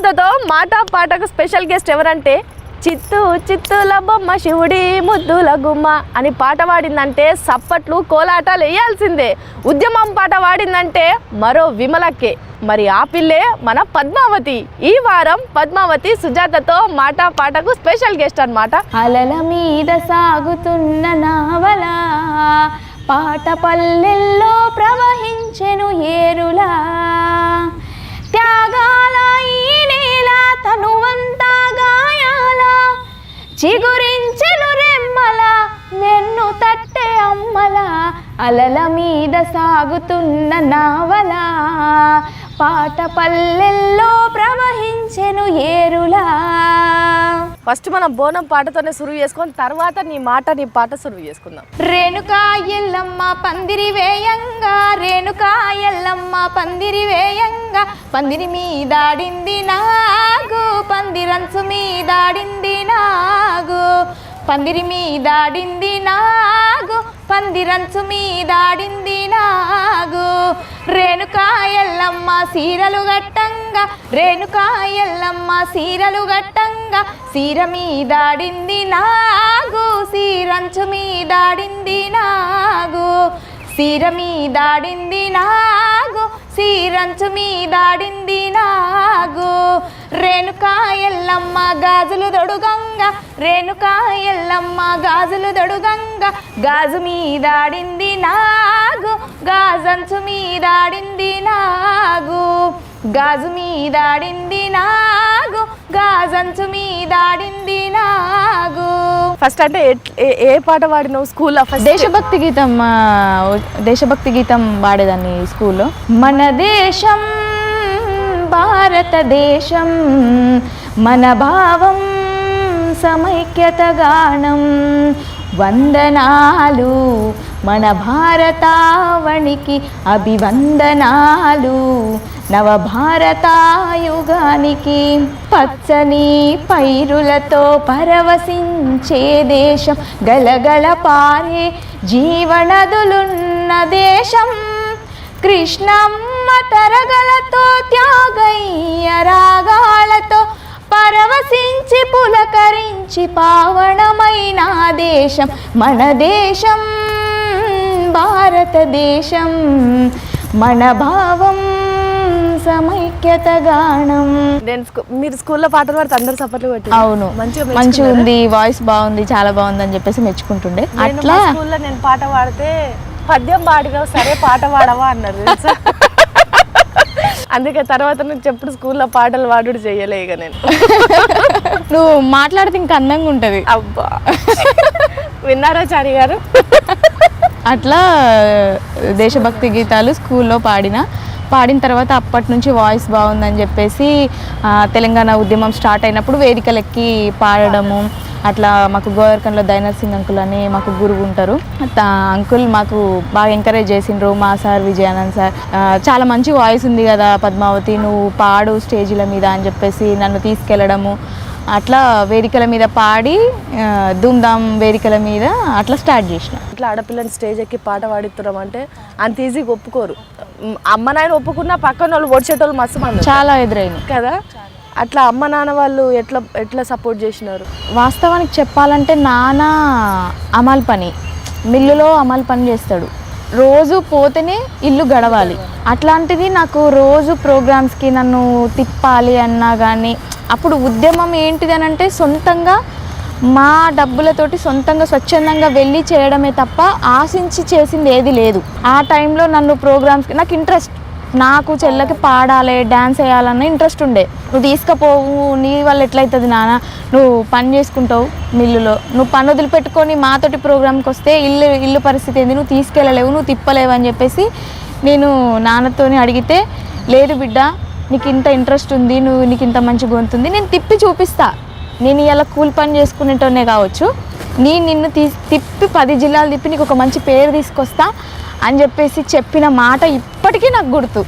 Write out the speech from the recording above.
సుజాతతో మాటా పాటకు special guest ఎవరంటే చిత్తు చిత్తుల బొమ్మ శివుడి ముద్దుల గుమ్మ అని పాట పాడిందంటే సప్పట్లు కోలాటాలు వేయాల్సిందే. ఉద్యమం పాట పాడిందంటే మరో విమలక్కే మరి ఆ పిల్లే మన పద్మావతి. ఈ వారం పద్మావతి సుజాతతో మాట పాటకు స్పెషల్ గెస్ట్ అన్నమాట. అలల మీద సాగుతున్న నావల పాట పల్లెల్లో ప్రవహించెను ఏరులా. చిగురించెను రెమ్మల వెన్ను తట్టె అమ్మల అలల మీద సాగుతున్న నావల. పాట పల్లెల్లో ప్రవహించెను ఏరులా. ఫస్ట్ మనం బోనం పాటతోనే సురువు చేసుకొని తర్వాత నీ మాట నీ పాట సురువు చేసుకుందాం. రేణుకా ఎల్లమ్మ పందిరి వేయంగా రేణుకా ఎల్లమ్మ పందిరి వేయంగా. పందిరి మీదాడింది నాగు పందిరంచు మీదాడింది నాగు. పందిరి మీదాడింది నాగు పందిరంచు మీదాడింది నాగు. రేణుకాయల్లమ్మ సీరలు గట్టంగా రేణుకాయల్లమ్మ సీరలు గట్టంగా సీర మీదాడింది నాగు సీరంచు మీదాడింది నాగు. సీర మీదాడింది నాగు సీరంచు మీదాడింది నాగు. రేణుకా ఎల్లమ్మ గాజులు దొడుగంగ రేణుకా ఎల్లమ్మ గాజులు దొడుగంగా గాజు మీదాడింది నాగు గాజంచు మీదాడింది నాగు. గాజు మీదాడింది నాగు గాజంచు మీదాడింది నాగు. ఫస్ట్ అంటే ఏ- ఏ పాట పాడినావు స్కూల్లో ఫస్ట్? దేశభక్తి గీతం దేశభక్తి గీతం వాడేదాన్ని స్కూల్లో. మన దేశం భారతదేశం మన భావం సమైక్యత గానం. వందనాలు. మన భారతావనికి అభివందనాలు. నవభారతాయుగానికి పచ్చని పైరులతో పరవశించే దేశం. గలగల పారే జీవనదులున్న దేశం. కృష్ణమ్మ తరగలతో త్యాగయ్య రాగాలతో పరవశించి పులకరించి పావనమైన దేశం మన దేశం భారతదేశం. మన భావం సమైక్యత గానం నేను మీరు స్కూల్లో పాటలు పాడితే అందరు సపోర్ట్లు కొట్టి అవును. మంచిగా మంచిగా ఉంది వాయిస్ బాగుంది చాలా బాగుంది అని చెప్పేసి మెచ్చుకుంటుండే. అట్లా స్కూల్లో నేను పాట పాడితే పద్యం పాడినావు సరే పాట పాడవా అన్నారు? అందుకే తర్వాత నుంచి ఎప్పుడు స్కూల్లో పాటలు పాడుడు చేయలే ఇక నేను. నువ్వు మాట్లాడితే ఇంకా అందంగా ఉంటుంది. అబ్బా. విన్నారా చారి గారు? అట్లా దేశభక్తి గీతాలు స్కూల్లో పాడిన పాడిన తర్వాత అప్పటి నుంచి వాయిస్ బాగుందని చెప్పేసి తెలంగాణ ఉద్యమం స్టార్ట్ అయినప్పుడు వేదికలు ఎక్కి పాడడము అట్లా మాకు గోవర్కన్లో దైనర్ సింగ్ అంకుల్ అని మాకు గురువు ఉంటారు. అంకుల్ మాకు బాగా ఎంకరేజ్ చేసిండ్రు మా సార్ విజయానంద్ సార్. చాలా మంచి వాయిస్ ఉంది కదా పద్మావతి నువ్వు పాడు స్టేజీల మీద అని చెప్పేసి నన్ను తీసుకెళ్ళడము అట్లా వేదికల మీద పాడి ధూమ్ధామ్ వేదికల మీద అట్లా స్టార్ట్ చేసిన. ఇట్లా ఆడపిల్లని స్టేజ్ ఎక్కి పాట పాడిస్తున్నాం అంటే అంత ఈజీగా ఒప్పుకోరు. అమ్మ నాయన ఒప్పుకున్నా పక్కన వాళ్ళు ఓడిచేటోళ్ళు మస్తు మంది. చాలా ఎదురైంది కదా? అట్లా అమ్మ నాన్న వాళ్ళు ఎట్లా ఎట్లా సపోర్ట్ చేసినారు? వాస్తవానికి చెప్పాలంటే నాన్న అమల్ పని. మిల్లులో అమల్ పని చేస్తాడు. రోజు పోతేనే ఇల్లు గడవాలి. అట్లాంటిది నాకు రోజు ప్రోగ్రామ్స్కి నన్ను తిప్పాలి అన్నా కానీ అప్పుడు ఉద్యమం ఏంటిది అని అంటే సొంతంగా మా డబ్బులతోటి సొంతంగా స్వచ్ఛందంగా వెళ్ళి చేయడమే తప్ప ఆశించి చేసింది ఏది లేదు. ఆ టైంలో నన్ను ప్రోగ్రామ్స్కి నాకు ఇంట్రెస్ట్. నాకు చెల్లకి పాడాలి డ్యాన్స్ వేయాలన్న ఇంట్రెస్ట్ ఉండే. నువ్వు తీసుకుపోవు నీ వల్ల ఎట్లయితుంది నాన్న నువ్వు పని చేసుకుంటావు మిల్లులో. నువ్వు పని వదిలిపెట్టుకొని మాతోటి ప్రోగ్రామ్కి వస్తే ఇల్లు ఇల్లు పరిస్థితి ఏంది? నువ్వు తీసుకెళ్ళలేవు నువ్వు తిప్పలేవు అని చెప్పేసి నేను నాన్నతోని అడిగితే లేదు బిడ్డ నీకు ఇంత ఇంట్రెస్ట్ ఉంది నువ్వు నీకు ఇంత మంచి గొంతుంది నేను తిప్పి చూపిస్తా. నేను ఇలా కూలి పని చేసుకునేటోనే కావచ్చు. నేను నిన్ను తీ తిప్పి పది జిల్లాలు తిప్పి నీకు ఒక మంచి పేరు తీసుకొస్తా అని చెప్పేసి చెప్పిన మాట ఇప్పటికీ నాకు గుర్తు.